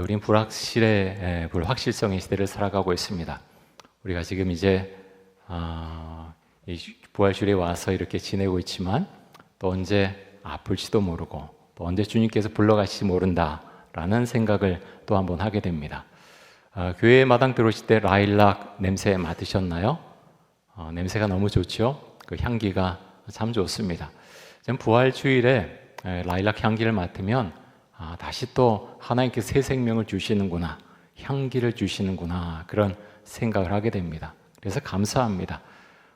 우리는 불확실의 에, 불확실성의 시대를 살아가고 있습니다. 우리가 지금 이제 아, 이 부활주일에 와서 이렇게 지내고 있지만 또 언제 아플지도 모르고 또 언제 주님께서 불러가실지 모른다라는 생각을 또 한 번 하게 됩니다. 아, 교회 마당 들어오실 때 라일락 냄새 맡으셨나요? 어, 냄새가 너무 좋죠. 그 향기가 참 좋습니다. 전 부활주일에 에, 라일락 향기를 맡으면 아, 다시 또 하나님께서 새 생명을 주시는구나, 향기를 주시는구나 그런 생각을 하게 됩니다. 그래서 감사합니다.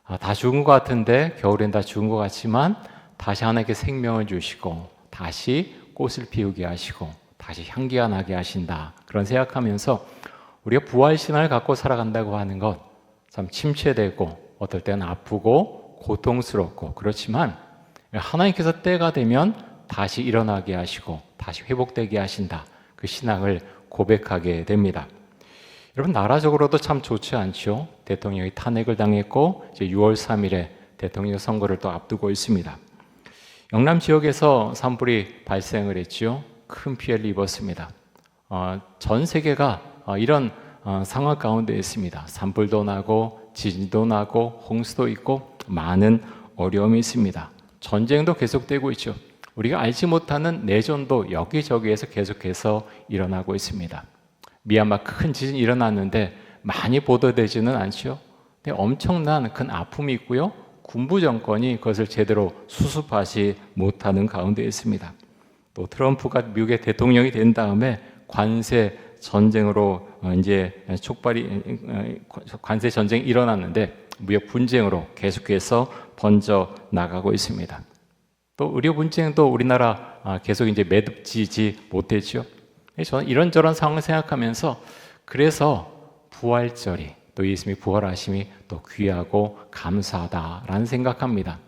아, 다 죽은 것 같은데 겨울엔 다 죽은 것 같지만 다시 하나님께 생명을 주시고 다시 꽃을 피우게 하시고 다시 향기가 나게 하신다 그런 생각하면서 우리가 부활 신앙을 갖고 살아간다고 하는 것 참 침체되고 어떨 때는 아프고 고통스럽고 그렇지만 하나님께서 때가 되면 다시 일어나게 하시고 다시 회복되게 하신다 그 신앙을 고백하게 됩니다. 여러분 나라적으로도 참 좋지 않죠. 대통령이 탄핵을 당했고 이제 6월 3일에 대통령 선거를 또 앞두고 있습니다. 영남 지역에서 산불이 발생을 했지요. 큰 피해를 입었습니다. 어, 전 세계가 어, 이런 어, 상황 가운데 있습니다. 산불도 나고 지진도 나고 홍수도 있고 많은 어려움이 있습니다. 전쟁도 계속되고 있죠. 우리가 알지 못하는 내전도 여기저기에서 계속해서 일어나고 있습니다. 미얀마 큰 지진이 일어났는데 많이 보도되지는 않죠. 근데 엄청난 큰 아픔이 있고요. 군부 정권이 그것을 제대로 수습하지 못하는 가운데 있습니다. 또 트럼프가 미국의 대통령이 된 다음에 관세 전쟁으로 어, 이제 촉발이 어, 관세 전쟁이 일어났는데 무역 분쟁으로 계속해서 번져 나가고 있습니다. 또 의료 분쟁도 우리나라 아, 계속 이제 매듭지지 못했죠. 저는 이런저런 상황을 생각하면서 그래서 부활절이 또 예수님이 부활하심이 또 귀하고 감사하다라는 생각합니다.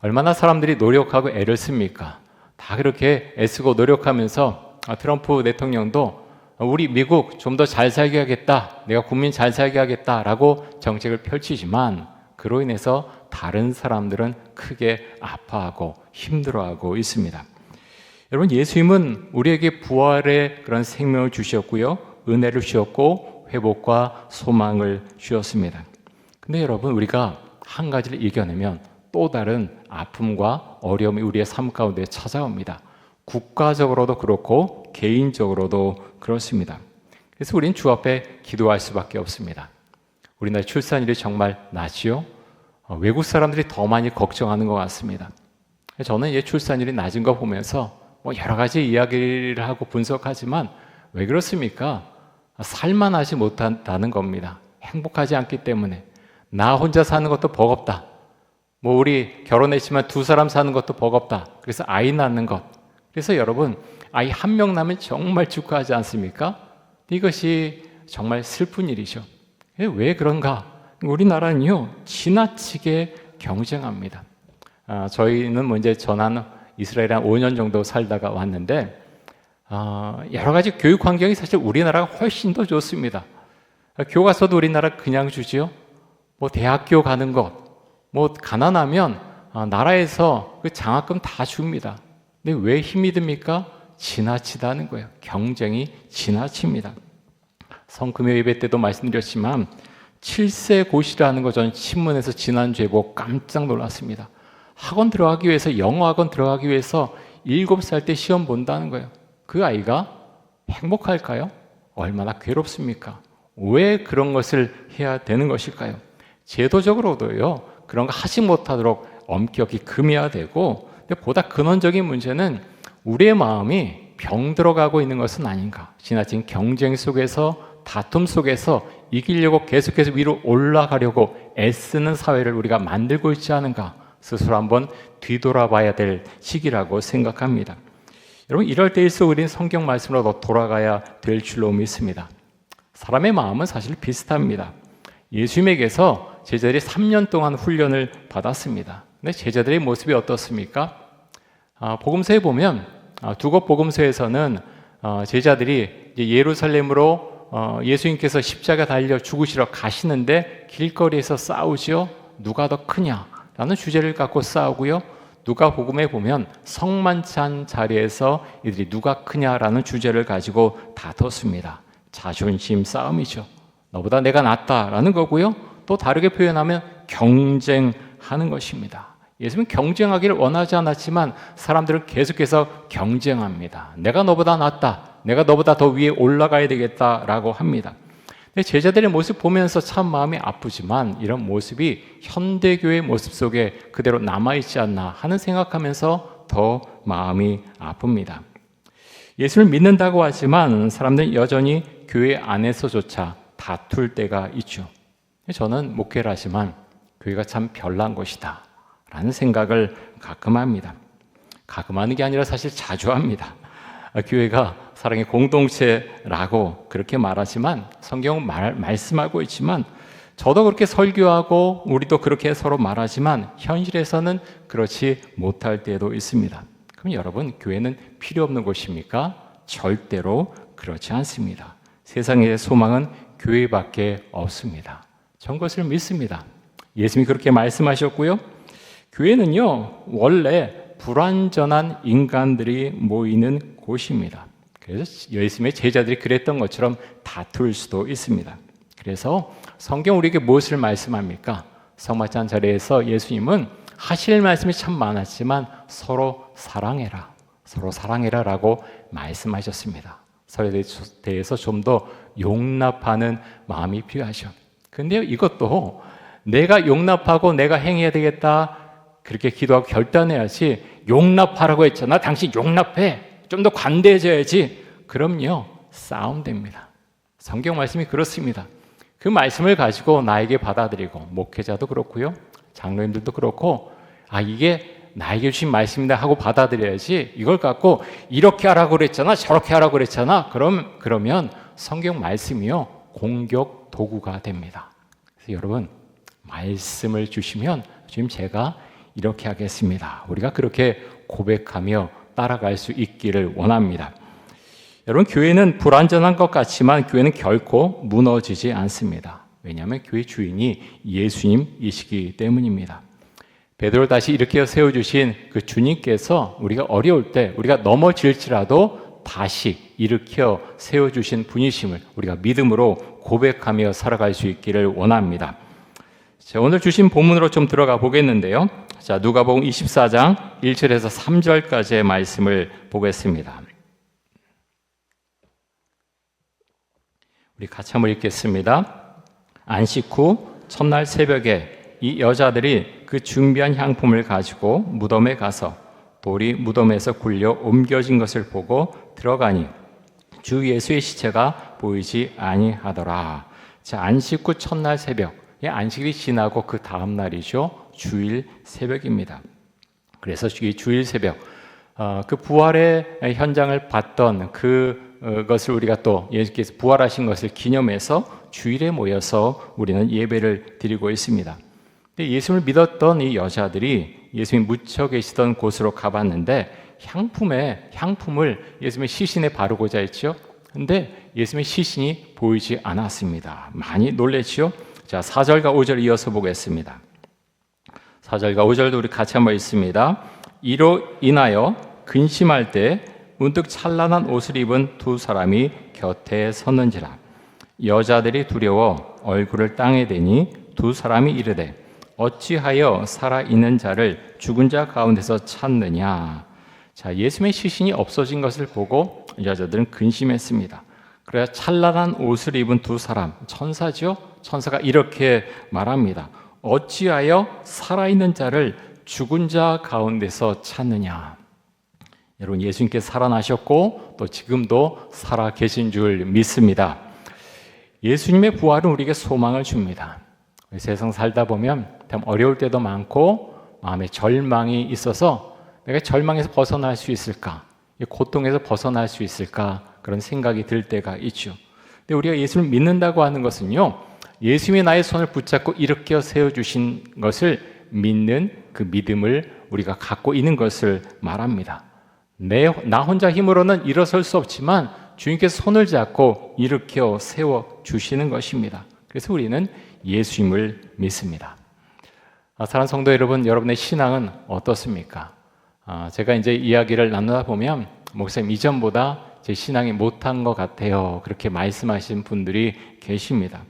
얼마나 사람들이 노력하고 애를 씁니까? 다 그렇게 애쓰고 노력하면서 아, 트럼프 대통령도 우리 미국 좀 더 잘 살게 하겠다. 내가 국민 잘 살게 하겠다라고 정책을 펼치지만 그로 인해서 다른 사람들은 크게 아파하고 힘들어하고 있습니다. 여러분 예수님은 우리에게 부활의 그런 생명을 주셨고요. 은혜를 주셨고 회복과 소망을 주셨습니다. 근데 여러분 우리가 한 가지를 이겨내면 또 다른 아픔과 어려움이 우리의 삶 가운데 찾아옵니다. 국가적으로도 그렇고 개인적으로도 그렇습니다. 그래서 우리는 주 앞에 기도할 수밖에 없습니다. 우리나라 출산율이 정말 낮지요. 어, 외국 사람들이 더 많이 걱정하는 것 같습니다. 저는 이 출산율이 낮은 거 보면서 뭐 여러 가지 이야기를 하고 분석하지만 왜 그렇습니까? 살만하지 못한다는 겁니다. 행복하지 않기 때문에 나 혼자 사는 것도 버겁다. 뭐 우리 결혼했지만 두 사람 사는 것도 버겁다. 그래서 아이 낳는 것. 그래서 여러분 아이 한 명 낳으면 정말 축하하지 않습니까? 이것이 정말 슬픈 일이죠. 왜 그런가? 우리나라는요 지나치게 경쟁합니다. 아, 저희는 뭐 이제 전한 이스라엘에 한 5년 정도 살다가 왔는데 어, 여러 가지 교육 환경이 사실 우리나라가 훨씬 더 좋습니다. 교과서도 우리나라 그냥 주지요. 뭐 대학교 가는 것, 뭐 가난하면 어, 나라에서 그 장학금 다 줍니다. 근데 왜 힘이 듭니까? 지나치다는 거예요. 경쟁이 지나칩니다. 성금요 예배 때도 말씀드렸지만 7세 고시라는 거 저는 신문에서 지난주에 보고 깜짝 놀랐습니다. 학원 들어가기 위해서 영어 학원 들어가기 위해서 7살 때 시험 본다는 거예요. 그 아이가 행복할까요? 얼마나 괴롭습니까? 왜 그런 것을 해야 되는 것일까요? 제도적으로도요. 그런 거 하지 못하도록 엄격히 금해야 되고 근데 보다 근원적인 문제는 우리의 마음이 병 들어가고 있는 것은 아닌가. 지나친 경쟁 속에서 다툼 속에서 이기려고 계속해서 위로 올라가려고 애쓰는 사회를 우리가 만들고 있지 않은가 스스로 한번 뒤돌아봐야 될 시기라고 생각합니다. 여러분 이럴 때일수록 우리는 성경 말씀으로 돌아가야 될 줄로 믿습니다. 사람의 마음은 사실 비슷합니다. 예수님에게서 제자들이 3년 동안 훈련을 받았습니다. 근데 제자들의 모습이 어떻습니까? 아, 복음서에 보면 아, 두곡 복음서에서는 어, 제자들이 예루살렘으로 어, 예수님께서 십자가 달려 죽으시러 가시는데 길거리에서 싸우죠. 누가 더 크냐? 라는 주제를 갖고 싸우고요. 누가 복음에 보면 성만찬 자리에서 이들이 누가 크냐라는 주제를 가지고 다퉜습니다. 자존심 싸움이죠. 너보다 내가 낫다라는 거고요. 또 다르게 표현하면 경쟁하는 것입니다. 예수님은 경쟁하기를 원하지 않았지만 사람들은 계속해서 경쟁합니다. 내가 너보다 낫다. 내가 너보다 더 위에 올라가야 되겠다라고 합니다. 제자들의 모습 보면서 참 마음이 아프지만 이런 모습이 현대교회 모습 속에 그대로 남아있지 않나 하는 생각하면서 더 마음이 아픕니다. 예수를 믿는다고 하지만 사람들은 여전히 교회 안에서조차 다툴 때가 있죠. 저는 목회를 하지만 교회가 참 별난 곳이다. 라는 생각을 가끔 합니다. 가끔 하는 게 아니라 사실 자주 합니다. 교회가 사랑의 공동체라고 그렇게 말하지만 성경은 말, 말씀하고 있지만 저도 그렇게 설교하고 우리도 그렇게 서로 말하지만 현실에서는 그렇지 못할 때도 있습니다. 그럼 여러분, 교회는 필요 없는 곳입니까? 절대로 그렇지 않습니다. 세상의 소망은 교회밖에 없습니다. 전 것을 믿습니다. 예수님이 그렇게 말씀하셨고요. 교회는요, 원래 불완전한 인간들이 모이는 곳입니다. 그래서 예수님의 제자들이 그랬던 것처럼 다툴 수도 있습니다. 그래서 성경 우리에게 무엇을 말씀합니까? 성막장 자리에서 예수님은 하실 말씀이 참 많았지만 서로 사랑해라. 서로 사랑해라 라고 말씀하셨습니다. 서로에 대해서 좀 더 용납하는 마음이 필요하죠. 근데 이것도 내가 용납하고 내가 행해야 되겠다. 그렇게 기도하고 결단해야지 용납하라고 했잖아. 당신 용납해. 좀 더 관대해져야지. 그럼요. 싸움됩니다. 성경 말씀이 그렇습니다. 그 말씀을 가지고 나에게 받아들이고 목회자도 그렇고요. 장로님들도 그렇고 아 이게 나에게 주신 말씀이다 하고 받아들여야지 이걸 갖고 이렇게 하라고 그랬잖아 저렇게 하라고 그랬잖아 그럼 그러면 성경 말씀이요 공격 도구가 됩니다. 그래서 여러분 말씀을 주시면 지금 제가 이렇게 하겠습니다. 우리가 그렇게 고백하며 따라갈 수 있기를 원합니다. 여러분, 교회는 불완전한 것 같지만 교회는 결코 무너지지 않습니다. 왜냐하면 교회 주인이 예수님이시기 때문입니다. 베드로 다시 이렇게 세워주신 그 주님께서 우리가 어려울 때 우리가 넘어질지라도 다시 일으켜 세워주신 분이심을 우리가 믿음으로 고백하며 살아갈 수 있기를 원합니다. 자, 오늘 주신 본문으로 좀 들어가 보겠는데요. 자, 누가복음 24장 1절에서 3절까지의 말씀을 보겠습니다. 우리 같이 한번 읽겠습니다. 안식 후 첫날 새벽에 이 여자들이 그 준비한 향품을 가지고 무덤에 가서 돌이 무덤에서 굴려 옮겨진 것을 보고 들어가니 주 예수의 시체가 보이지 아니하더라. 자, 안식 후 첫날 새벽. 안식일이 지나고 그 다음 날이죠. 주일 새벽입니다. 그래서 주일 새벽 어, 그 부활의 현장을 봤던 그것을 우리가 또 예수께서 부활하신 것을 기념해서 주일에 모여서 우리는 예배를 드리고 있습니다. 예수님을 믿었던 이 여자들이 예수님 묻혀 계시던 곳으로 가봤는데 향품에 향품을 예수님의 시신에 바르고자 했죠. 근데 예수님의 시신이 보이지 않았습니다. 많이 놀랬죠. 자, 4절과 5절 이어서 보겠습니다. 4절과 5절도 우리 같이 한번 읽습니다. 이로 인하여 근심할 때 문득 찬란한 옷을 입은 두 사람이 곁에 섰는지라 여자들이 두려워 얼굴을 땅에 대니 두 사람이 이르되 어찌하여 살아 있는 자를 죽은 자 가운데서 찾느냐 자 예수님의 시신이 없어진 것을 보고 여자들은 근심했습니다. 그래야 찬란한 옷을 입은 두 사람 천사죠 천사가 이렇게 말합니다. 어찌하여 살아있는 자를 죽은 자 가운데서 찾느냐? 여러분, 예수님께 살아나셨고 또 지금도 살아 계신 줄 믿습니다. 예수님의 부활은 우리에게 소망을 줍니다. 세상 살다 보면 참 어려울 때도 많고 마음에 절망이 있어서 내가 절망에서 벗어날 수 있을까? 고통에서 벗어날 수 있을까? 그런 생각이 들 때가 있죠. 근데 우리가 예수를 믿는다고 하는 것은요, 예수님이 나의 손을 붙잡고 일으켜 세워주신 것을 믿는 그 믿음을 우리가 갖고 있는 것을 말합니다. 내, 나 혼자 힘으로는 일어설 수 없지만 주님께서 손을 잡고 일으켜 세워주시는 것입니다. 그래서 우리는 예수님을 믿습니다. 아, 사랑하는 성도 여러분, 여러분의 신앙은 어떻습니까? 아, 제가 이제 이야기를 나누다 보면 목사님 이전보다 제 신앙이 못한 것 같아요. 그렇게 말씀하신 분들이 계십니다.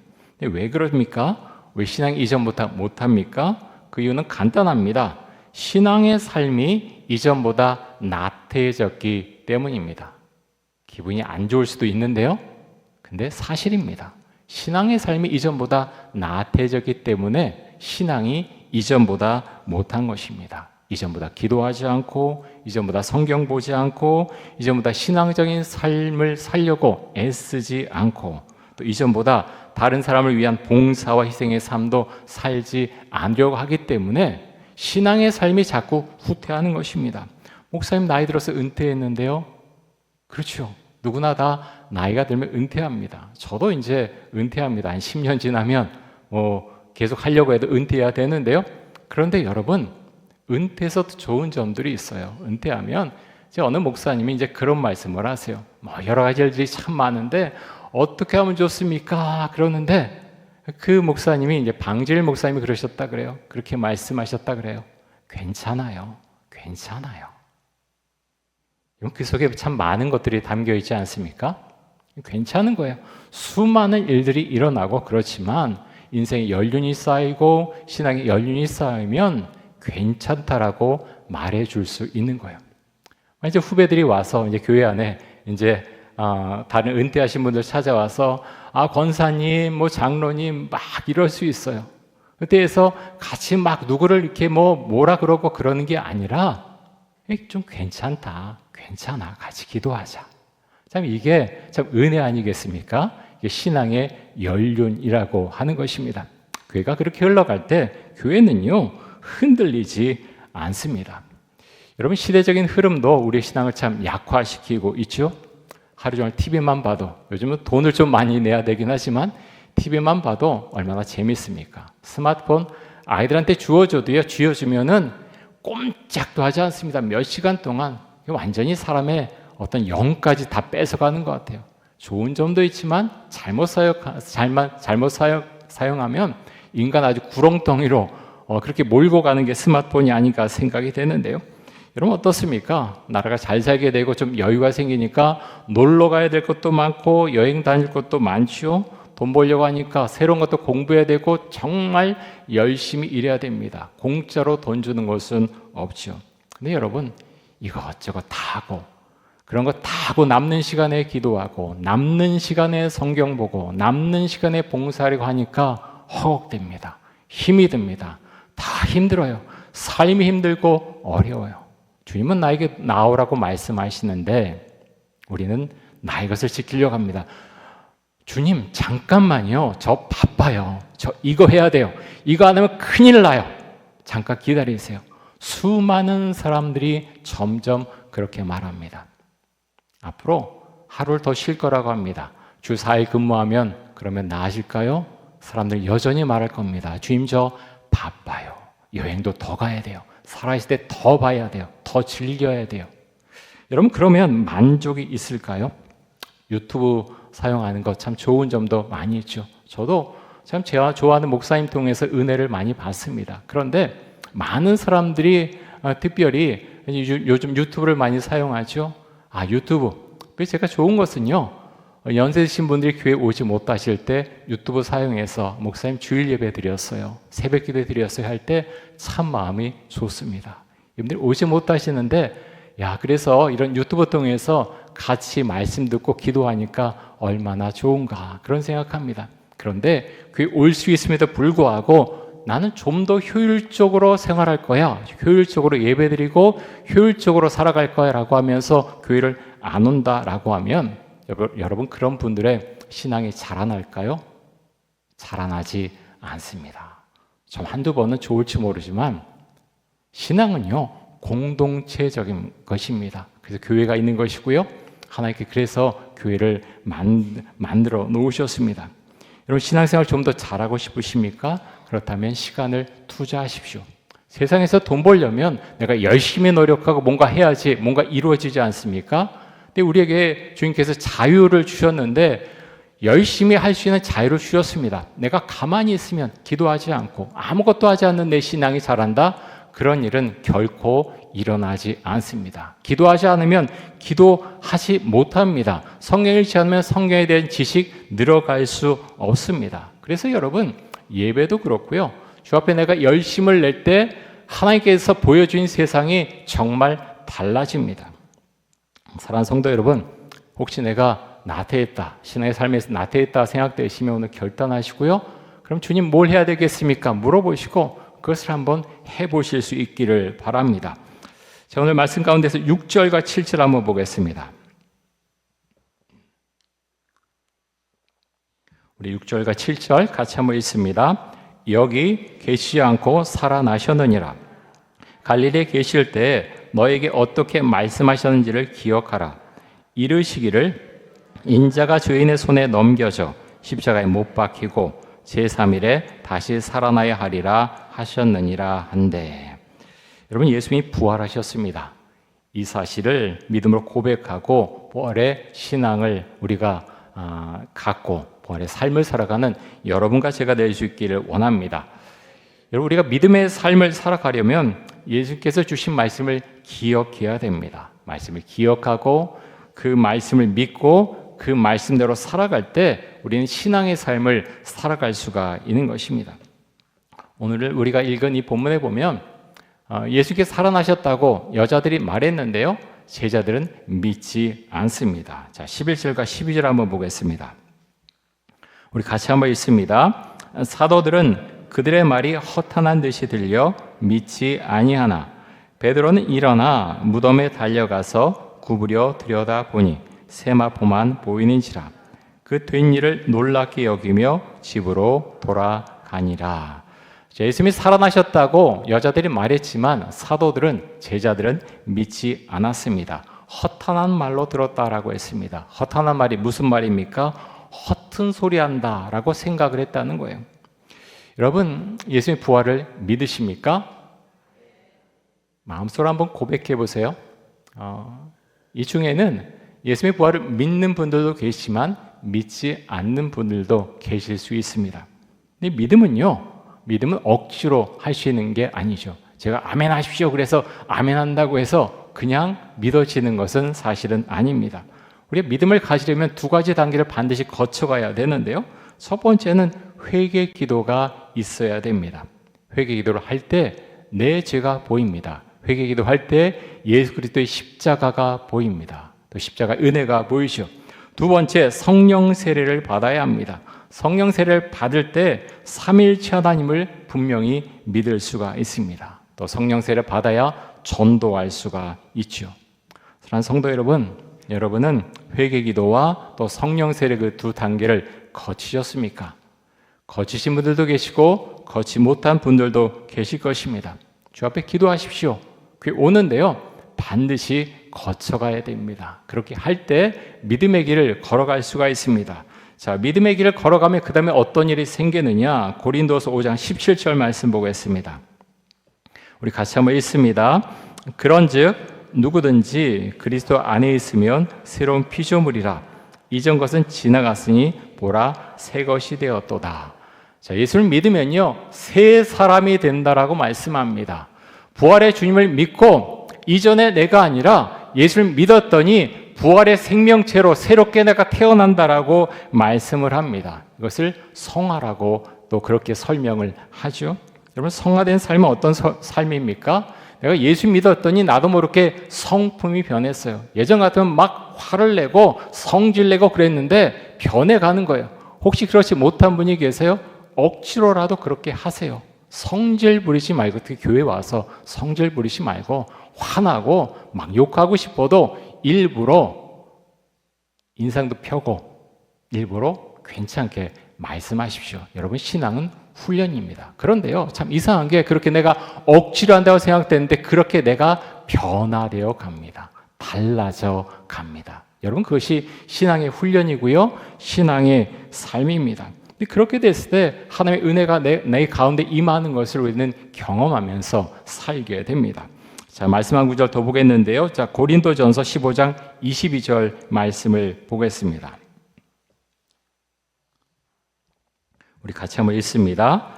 근데 왜 그럽니까? 왜 신앙이 이전보다 못합니까? 그 이유는 간단합니다. 신앙의 삶이 이전보다 나태해졌기 때문입니다. 기분이 안 좋을 수도 있는데요. 근데 사실입니다. 신앙의 삶이 이전보다 나태해졌기 때문에 신앙이 이전보다 못한 것입니다. 이전보다 기도하지 않고, 이전보다 성경 보지 않고, 이전보다 신앙적인 삶을 살려고 애쓰지 않고, 또 이전보다 다른 사람을 위한 봉사와 희생의 삶도 살지 않으려고 하기 때문에 신앙의 삶이 자꾸 후퇴하는 것입니다. 목사님 나이 들어서 은퇴했는데요. 그렇죠. 누구나 다 나이가 들면 은퇴합니다. 저도 이제 은퇴합니다. 한 10년 지나면 뭐 계속 하려고 해도 은퇴해야 되는데요. 그런데 여러분, 은퇴에서도 좋은 점들이 있어요. 은퇴하면 이제 어느 목사님이 이제 그런 말씀을 하세요. 뭐 여러 가지 일들이 참 많은데 어떻게 하면 좋습니까? 그러는데 그 목사님이 이제 방질 목사님이 그러셨다 그래요. 그렇게 말씀하셨다 그래요. 괜찮아요. 괜찮아요. 그 속에 참 많은 것들이 담겨 있지 않습니까? 괜찮은 거예요. 수많은 일들이 일어나고 그렇지만 인생에 연륜이 쌓이고 신앙에 연륜이 쌓이면 괜찮다라고 말해 줄 수 있는 거예요. 이제 후배들이 와서 이제 교회 안에 이제 어, 다른 은퇴하신 분들 찾아와서 아 권사님 뭐 장로님 막 이럴 수 있어요. 그때에서 같이 막 누구를 이렇게 뭐 뭐라 그러고 그러는 게 아니라 좀 괜찮다, 괜찮아, 같이 기도하자. 참 이게 참 은혜 아니겠습니까? 신앙의 연륜이라고 하는 것입니다. 교회가 그렇게 흘러갈 때 교회는요 흔들리지 않습니다. 여러분 시대적인 흐름도 우리 신앙을 참 약화시키고 있죠. 하루 종일 TV만 봐도 요즘은 돈을 좀 많이 내야 되긴 하지만 TV만 봐도 얼마나 재밌습니까? 스마트폰 아이들한테 주어줘도요, 쥐어주면은 꼼짝도 하지 않습니다. 몇 시간 동안 완전히 사람의 어떤 영까지 다 뺏어가는 것 같아요. 좋은 점도 있지만 잘못 사용, 잘못, 사용, 사용하면 인간 아주 구렁텅이로 어, 그렇게 몰고 가는 게 스마트폰이 아닌가 생각이 되는데요. 여러분 어떻습니까? 나라가 잘 살게 되고 좀 여유가 생기니까 놀러 가야 될 것도 많고 여행 다닐 것도 많지요. 돈 벌려고 하니까 새로운 것도 공부해야 되고 정말 열심히 일해야 됩니다. 공짜로 돈 주는 것은 없죠. 근데 여러분 이것저것 다 하고 그런 거 다 하고 남는 시간에 기도하고 남는 시간에 성경 보고 남는 시간에 봉사하려고 하니까 허걱됩니다. 힘이 듭니다. 다 힘들어요. 삶이 힘들고 어려워요. 주님은 나에게 나오라고 말씀하시는데 우리는 나의 것을 지키려고 합니다. 주님, 잠깐만요. 저 바빠요. 저 이거 해야 돼요. 이거 안 하면 큰일 나요. 잠깐 기다리세요. 수많은 사람들이 점점 그렇게 말합니다. 앞으로 하루를 더 쉴 거라고 합니다. 주 4일 근무하면 그러면 나아질까요? 사람들 여전히 말할 겁니다. 주님, 저 바빠요. 여행도 더 가야 돼요. 살아있을 때 더 봐야 돼요. 더 즐겨야 돼요. 여러분, 그러면 만족이 있을까요? 유튜브 사용하는 것 참 좋은 점도 많이 있죠. 저도 참 제가 좋아하는 목사님 통해서 은혜를 많이 받습니다. 그런데 많은 사람들이 어, 특별히 요즘 유튜브를 많이 사용하죠. 아, 유튜브. 제가 좋은 것은요. 연세 드신 분들이 교회 오지 못하실 때 유튜브 사용해서 목사님 주일 예배 드렸어요. 새벽 기도 드렸어요 할 때 참 마음이 좋습니다. 여러분들 오지 못하시는데 야, 그래서 이런 유튜브 통해서 같이 말씀 듣고 기도하니까 얼마나 좋은가 그런 생각합니다. 그런데 그게 올 수 있음에도 불구하고 나는 좀 더 효율적으로 생활할 거야. 효율적으로 예배드리고 효율적으로 살아갈 거야라고 하면서 교회를 안 온다라고 하면 여러분 그런 분들의 신앙이 자라날까요? 자라나지 않습니다. 좀 한두 번은 좋을지 모르지만 신앙은요 공동체적인 것입니다. 그래서 교회가 있는 것이고요. 하나님께 그래서 교회를 만, 만들어 놓으셨습니다. 여러분 신앙생활 좀 더 잘하고 싶으십니까? 그렇다면 시간을 투자하십시오. 세상에서 돈 벌려면 내가 열심히 노력하고 뭔가 해야지 뭔가 이루어지지 않습니까? 근데 우리에게 주님께서 자유를 주셨는데 열심히 할 수 있는 자유를 주셨습니다. 내가 가만히 있으면 기도하지 않고 아무것도 하지 않는 내 신앙이 자란다? 그런 일은 결코 일어나지 않습니다. 기도하지 않으면 기도하지 못합니다. 성경 읽지 않으면 성경에 대한 지식 늘어갈 수 없습니다. 그래서 여러분 예배도 그렇고요. 주 앞에 내가 열심을 낼 때 하나님께서 보여주신 세상이 정말 달라집니다. 사랑하는 성도 여러분, 혹시 내가 나태했다, 신앙의 삶에서 나태했다 생각되시면 오늘 결단하시고요. 그럼 주님 뭘 해야 되겠습니까? 물어보시고 그것을 한번 해보실 수 있기를 바랍니다. 자, 오늘 말씀 가운데서 6절과 7절 한번 보겠습니다. 우리 6절과 7절 같이 한번 읽습니다. 여기 계시지 않고 살아나셨느니라. 갈릴리에 계실 때 너에게 어떻게 말씀하셨는지를 기억하라. 이르시기를 인자가 주인의 손에 넘겨져 십자가에 못 박히고 제3일에 다시 살아나야 하리라 하셨느니라 한데 여러분 예수님이 부활하셨습니다. 이 사실을 믿음으로 고백하고 부활의 신앙을 우리가 아, 갖고 부활의 삶을 살아가는 여러분과 제가 될 수 있기를 원합니다. 여러분 우리가 믿음의 삶을 살아가려면 예수께서 주신 말씀을 기억해야 됩니다. 말씀을 기억하고 그 말씀을 믿고 그 말씀대로 살아갈 때 우리는 신앙의 삶을 살아갈 수가 있는 것입니다. 오늘 우리가 읽은 이 본문에 보면 어, 예수께서 살아나셨다고 여자들이 말했는데요. 제자들은 믿지 않습니다. 자, 11절과 12절 한번 보겠습니다. 우리 같이 한번 읽습니다. 사도들은 그들의 말이 허탄한 듯이 들려 믿지 아니하나 베드로는 일어나 무덤에 달려가서 구부려 들여다 보니 세마포만 보이는지라 그 된 일을 놀랍게 여기며 집으로 돌아가니라. 예수님이 살아나셨다고 여자들이 말했지만 사도들은 제자들은 믿지 않았습니다. 허탄한 말로 들었다라고 했습니다. 허탄한 말이 무슨 말입니까? 허튼 소리 한다라고 생각을 했다는 거예요. 여러분, 예수님 부활을 믿으십니까? 마음속으로 한번 고백해 보세요. 어, 이 중에는 예수님의 부활을 믿는 분들도 계시지만 믿지 않는 분들도 계실 수 있습니다. 근데 믿음은요, 믿음은 억지로 하시는 게 아니죠. 제가 아멘 하십시오. 그래서 아멘 한다고 해서 그냥 믿어지는 것은 사실은 아닙니다. 우리가 믿음을 가지려면 두 가지 단계를 반드시 거쳐가야 되는데요. 첫 번째는 회개 기도가 있어야 됩니다. 회개 기도를 할 때 내 죄가 보입니다. 회개 기도할 때 예수 그리스도의 십자가가 보입니다. 또 십자가 은혜가 보이죠. 두 번째 성령 세례를 받아야 합니다. 성령 세례를 받을 때 삼일체 하나님을 분명히 믿을 수가 있습니다. 또 성령 세례를 받아야 전도할 수가 있죠. 사랑하는 성도 여러분, 여러분은 회개 기도와 또 성령 세례 그 두 단계를 거치셨습니까? 거치신 분들도 계시고 거치 못한 분들도 계실 것입니다. 주 앞에 기도하십시오. 그게 오는데요. 반드시 거쳐가야 됩니다. 그렇게 할 때 믿음의 길을 걸어갈 수가 있습니다. 자, 믿음의 길을 걸어가면 그 다음에 어떤 일이 생기느냐? 고린도서 5장 17절 말씀 보겠습니다. 우리 같이 한번 읽습니다. 그런즉 누구든지 그리스도 안에 있으면 새로운 피조물이라 이전 것은 지나갔으니 보라 새 것이 되었도다. 자, 예수를 믿으면요, 새 사람이 된다라고 말씀합니다. 부활의 주님을 믿고 이전에 내가 아니라 예수를 믿었더니 부활의 생명체로 새롭게 내가 태어난다라고 말씀을 합니다. 이것을 성화라고 또 그렇게 설명을 하죠. 여러분 성화된 삶은 어떤 서, 삶입니까? 내가 예수 믿었더니 나도 모르게 성품이 변했어요. 예전 같으면 막 화를 내고 성질 내고 그랬는데 변해가는 거예요. 혹시 그렇지 못한 분이 계세요? 억지로라도 그렇게 하세요. 성질 부리지 말고 특히 교회 와서 성질 부리지 말고 화나고 막 욕하고 싶어도 일부러 인상도 펴고 일부러 괜찮게 말씀하십시오. 여러분 신앙은 훈련입니다. 그런데요, 참 이상한 게 그렇게 내가 억지로 한다고 생각되는데 그렇게 내가 변화되어 갑니다. 달라져 갑니다. 여러분 그것이 신앙의 훈련이고요, 신앙의 삶입니다. 그렇게 됐을 때 하나님의 은혜가 내, 내 가운데 임하는 것을 우리는 경험하면서 살게 됩니다. 자, 말씀 한 구절 더 보겠는데요. 자, 고린도전서 15장 22절 말씀을 보겠습니다. 우리 같이 한번 읽습니다.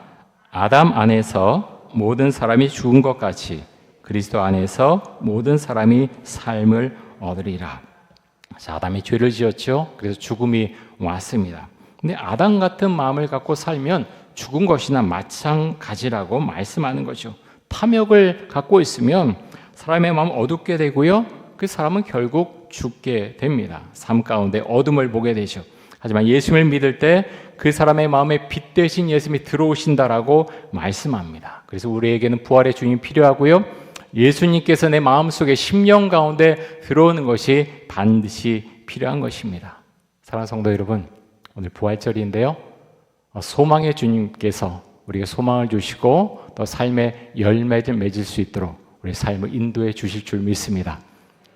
아담 안에서 모든 사람이 죽은 것 같이 그리스도 안에서 모든 사람이 삶을 얻으리라. 자, 아담이 죄를 지었죠. 그래서 죽음이 왔습니다. 근데 아담 같은 마음을 갖고 살면 죽은 것이나 마찬가지라고 말씀하는 거죠. 탐욕을 갖고 있으면 사람의 마음 어둡게 되고요. 그 사람은 결국 죽게 됩니다. 삶 가운데 어둠을 보게 되죠. 하지만 예수님을 믿을 때 그 사람의 마음에 빛 대신 예수님이 들어오신다라고 말씀합니다. 그래서 우리에게는 부활의 주님이 필요하고요. 예수님께서 내 마음속에 심령 가운데 들어오는 것이 반드시 필요한 것입니다. 사랑하는 성도 여러분, 오늘 부활절인데요. 어, 소망의 주님께서 우리에게 소망을 주시고 또 삶의 열매를 맺을 수 있도록 우리 삶을 인도해 주실 줄 믿습니다.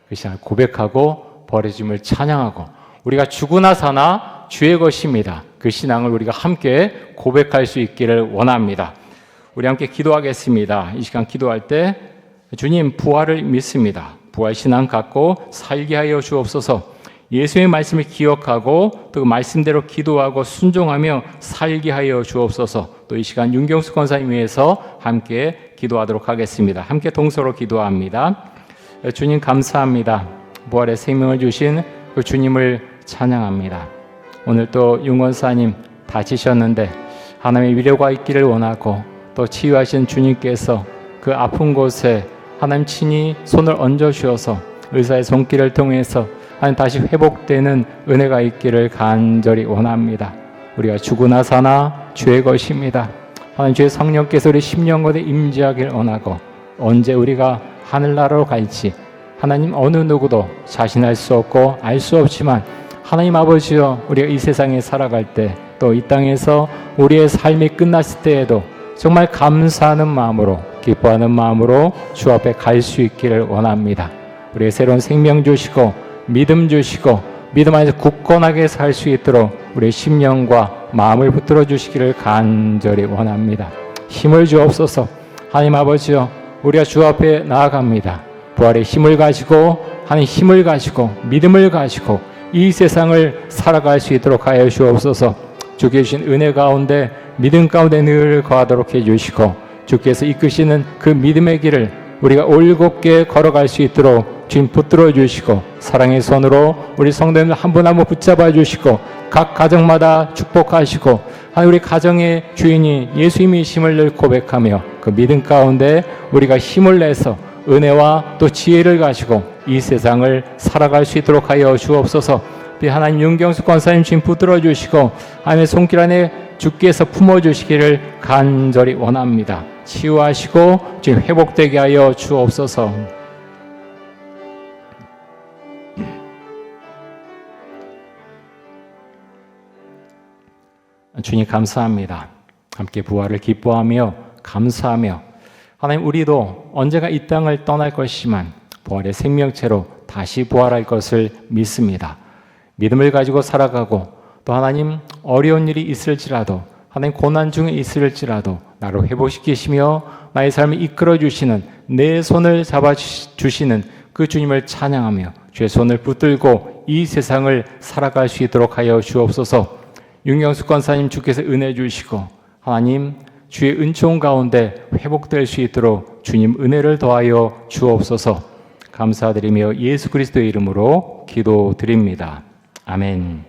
그 시간을 고백하고 버려짐을 찬양하고 우리가 죽으나 사나 주의 것입니다. 그 신앙을 우리가 함께 고백할 수 있기를 원합니다. 우리 함께 기도하겠습니다. 이 시간 기도할 때 주님 부활을 믿습니다. 부활 신앙 갖고 살게 하여 주옵소서. 예수의 말씀을 기억하고 또 그 말씀대로 기도하고 순종하며 살게 하여 주옵소서. 또 이 시간 윤경수 권사님 위해서 함께 기도하도록 하겠습니다. 함께 동서로 기도합니다. 주님 감사합니다. 부활의 생명을 주신 그 주님을 찬양합니다. 오늘 또 윤권사님 다치셨는데 하나님의 위로가 있기를 원하고 또 치유하신 주님께서 그 아픈 곳에 하나님 친히 손을 얹어 주셔서 의사의 손길을 통해서 하나님 다시 회복되는 은혜가 있기를 간절히 원합니다. 우리가 죽으나 사나 죄의 것입니다. 하나님 주의 성령께서 우리 심령 가운데 임재하기를 원하고 언제 우리가 하늘나라로 갈지 하나님 어느 누구도 자신할 수 없고 알 수 없지만 하나님 아버지여 우리가 이 세상에 살아갈 때 또 이 땅에서 우리의 삶이 끝났을 때에도 정말 감사하는 마음으로 기뻐하는 마음으로 주 앞에 갈 수 있기를 원합니다. 우리의 새로운 생명 주시고 믿음 주시고 믿음 안에서 굳건하게 살 수 있도록 우리의 심령과 마음을 붙들어 주시기를 간절히 원합니다. 힘을 주옵소서. 하나님 아버지여 우리가 주 앞에 나아갑니다. 부활의 힘을 가지고 하나님 힘을 가지고 믿음을 가지고 이 세상을 살아갈 수 있도록 하여 주옵소서. 주께 주신 은혜 가운데 믿음 가운데 늘 거하도록 해 주시고 주께서 이끄시는 그 믿음의 길을 우리가 올곧게 걸어갈 수 있도록 주님 붙들어 주시고 사랑의 손으로 우리 성도님들 한 분 한 분 붙잡아 주시고 각 가정마다 축복하시고 하나님 우리 가정의 주인이 예수님이심을 늘 고백하며 그 믿음 가운데 우리가 힘을 내서 은혜와 또 지혜를 가지고 이 세상을 살아갈 수 있도록 하여 주옵소서. 하나님 윤경수 권사님 지금 붙들어 주시고 하나님의 손길 안에 주께서 품어 주시기를 간절히 원합니다. 치유하시고 지금 회복되게 하여 주옵소서. 주님 감사합니다. 함께 부활을 기뻐하며 감사하며 하나님 우리도 언제가 이 땅을 떠날 것이지만 부활의 생명체로 다시 부활할 것을 믿습니다. 믿음을 가지고 살아가고 또 하나님 어려운 일이 있을지라도 하나님 고난 중에 있을지라도 나를 회복시키시며 나의 삶을 이끌어 주시는 내 손을 잡아 주시는 그 주님을 찬양하며 주의 손을 붙들고 이 세상을 살아갈 수 있도록 하여 주옵소서. 윤경수 권사님 주께서 은혜 주시고 하나님 주의 은총 가운데 회복될 수 있도록 주님 은혜를 더하여 주옵소서. 감사드리며 예수 그리스도의 이름으로 기도드립니다. 아멘.